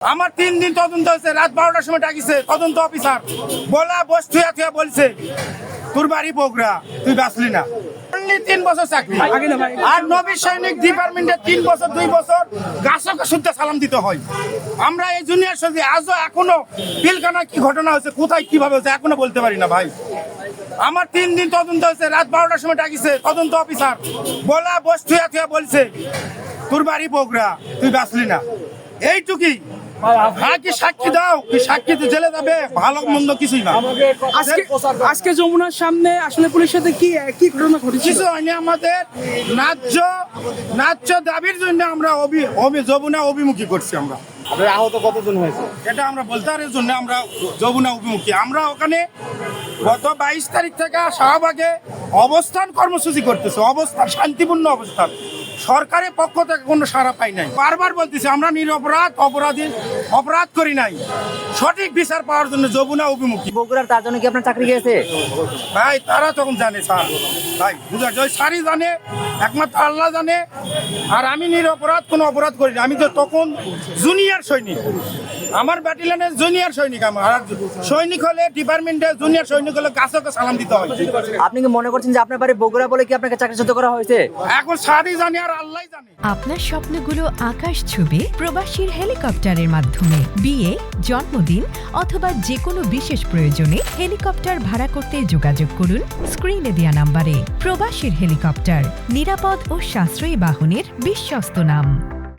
আমার তিন দিন তদন্ত হয়েছে রাত বারোটার সময় ডাকিছে তদন্ত অফিসার। বলা বস থুয়া থুয়া বলছে তোর বাড়ি বগুড়া তুই বাঁচলি না। তিন বছর চাকরি। আর নবী সৈনিক ডিপার্টমেন্টে তিন বছর দুই বছর গাছকে শুদ্ধ সালাম দিতে হয়। আমরা এই জুনিয়র সজি আজও এখনও পিলখানা কি ঘটনা হয়েছে কোথায় কীভাবে হয়েছে এখনও বলতে পারি না ভাই। আমার তিন দিন তদন্ত হয়েছে রাত বারোটার সময় ডাকিছে তদন্ত অফিসার। বলা বস থুয়া থুয়া বলছে তোর বাড়ি বগুড়া তুই বাঁচলি না। এইটুকুই। হ্যাঁ কি সাক্ষী দাও কি সাক্ষী জেলে যাবে? ভালো মন্দ কিছুই না। আজকে আজকে যমুনার সামনে আসলে পুলিশের সাথে কি কি ঘটনা ঘটেছিল? কিছু হয়নি আমাদের। ন্যায্য ন্যায্য দাবির জন্য আমরা অভি অভি যমুনা অভিমুখী করছি আমরা। আহত কতজন হয়েছে? এটা আমরা বলতে পারি জন্য আমরা যমুনা অভিমুখী। আমরা ওখানে গত বাইশ তারিখ থেকে শাহবাগে অবস্থান কর্মসূচি করতেছে। অবস্থান শান্তিপূর্ণ অবস্থান। সরকারের পক্ষ থেকে কোনো সাড়া পাই নাই। বারবার বলতেছি আমরা নিরপরাধ অপরাধী অপরাধ করি নাই। সঠিক বিচার পাওয়ার জন্য যমুনা অভিমুখী। বগুড়ার তার জন্য কি আপনার চাকরি গিয়েছে ভাই তারা তখন জানে স্যার। ভাই বুঝা যায় স্যারই জানে একমাত্র আল্লাহ জানে আর আমি নিরপরাধ কোনো অপরাধ করি না। আমি তো তখন জুনিয়র সৈনিক। আমার ব্যাটালিয়নের জুনিয়র সৈনিক আমার। আর সৈনিক হলে ডিপার্টমেন্টে জুনিয়র সৈনিক হলে গাছকে সালাম দিতে হয়। আপনি কি মনে করছেন যে আপনার বাড়ি বগুড়া বলে কি আপনাকে চাকরিচ্যুত করা হয়েছে? এখন স্যারই জানে আর আল্লাহ জানে। আপনার স্বপ্নগুলো আকাশ ছবি প্রবাসীর হেলিকপ্টারের মাধ্যমে। বিয়ে জন্মদিন অথবা যে কোনো বিশেষ প্রয়োজনে হেলিকপ্টার ভাড়া করতে যোগাযোগ করুন স্ক্রিনে দেওয়া নাম্বারে। প্রবাসীর হেলিকপ্টার নিরাপদ ও সাশ্রয়ী বাহনের বিশ্বস্ত নাম।